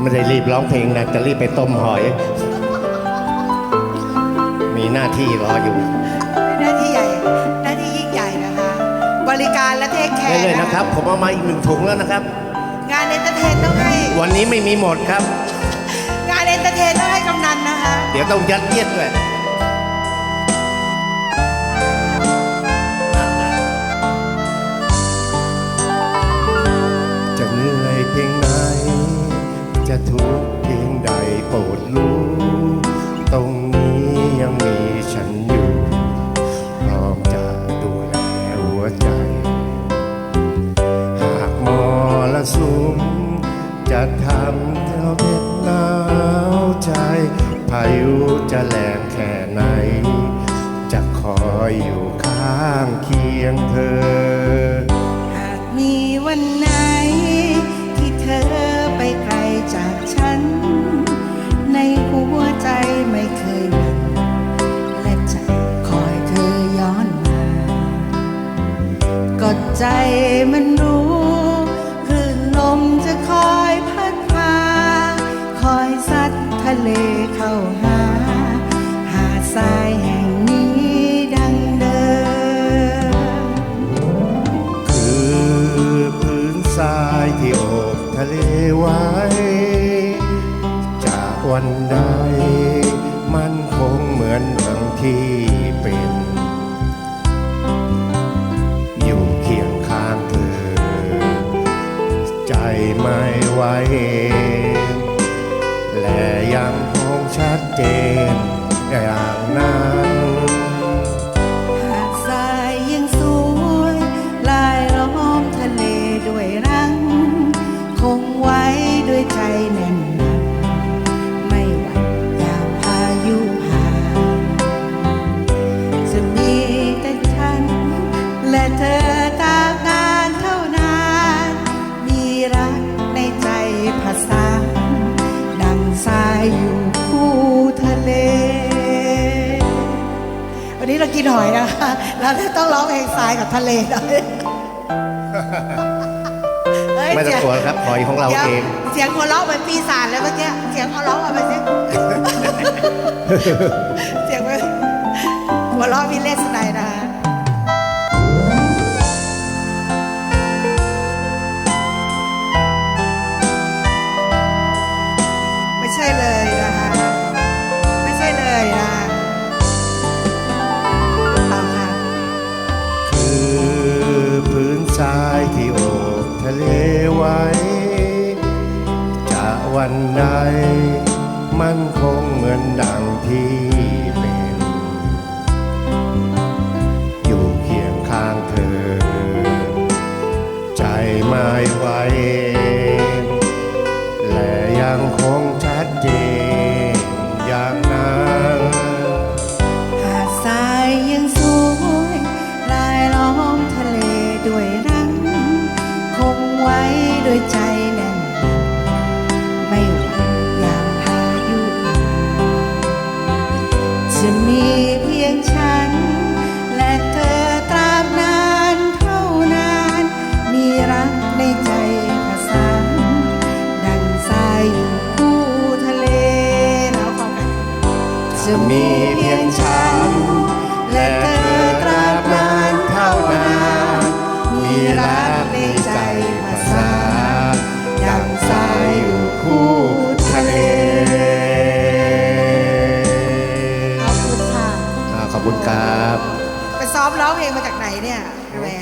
ไม่ได้รีบร้องเพลงนะจะรีบไปต้มหอย มีหน้าที่รออยู่ หน้าที่ใหญ่ หน้าที่ยิ่งใหญ่นะคะ บริการและเทคแคได้ร์เลยนะครับ ผมเอามาอีกหนึ่งถุงแล้วนะครับ งานเอนเตอร์เทนต้องให้ วันนี้ไม่มีหมดครับ งานเอนเตอร์เทนต้องให้กำนันนะคะ เดี๋ยวต้องยัดเยียดด้วย พียงไหน จะทุกข์เพียงใดโปรดรู้ ตรงนี้ยังมีฉันอยู่ พร้อมจะดูแลหัวใจ หากมอรสุมจะทำเราเด็ดหนาวใจ พายุจะแรงแค่ไหน จะคอยอยู่ข้างเคียงเธอ ใจมันรู้คลื่นลมจะคอยพัดพาคอยซัดทะเลเข้าหา หาดทรายแห่งนี้ดังเดิม คือพื้นทรายที่โอบทะเลไว้ จากวันใด ยังคงชัดเจนอย่างนั้น กินหอยนะคะ เราต้องร้องเพลงทรายกับทะเลหน่อยเฮ้ยไม่ต้องเสียกลัวครับหอยของเราดี๋ยวเอง เสียงหัวเราะเหมือนปีศาจเลยเมื่อกี้ เสียงหัวเราะออกมาสิเสียงเหมือนหัวเราะพี่เลสไนยนะคะ จะมีเพียงฉัน และเธอตราบนานเท่านานมีรักในใจภาษาดังสายอยู่คู่ทะเลขอบคุณค่ะอ่าขอบคุณครับ ไปซ้อมร้องเพลงมาจากไหนเนี่ยแหม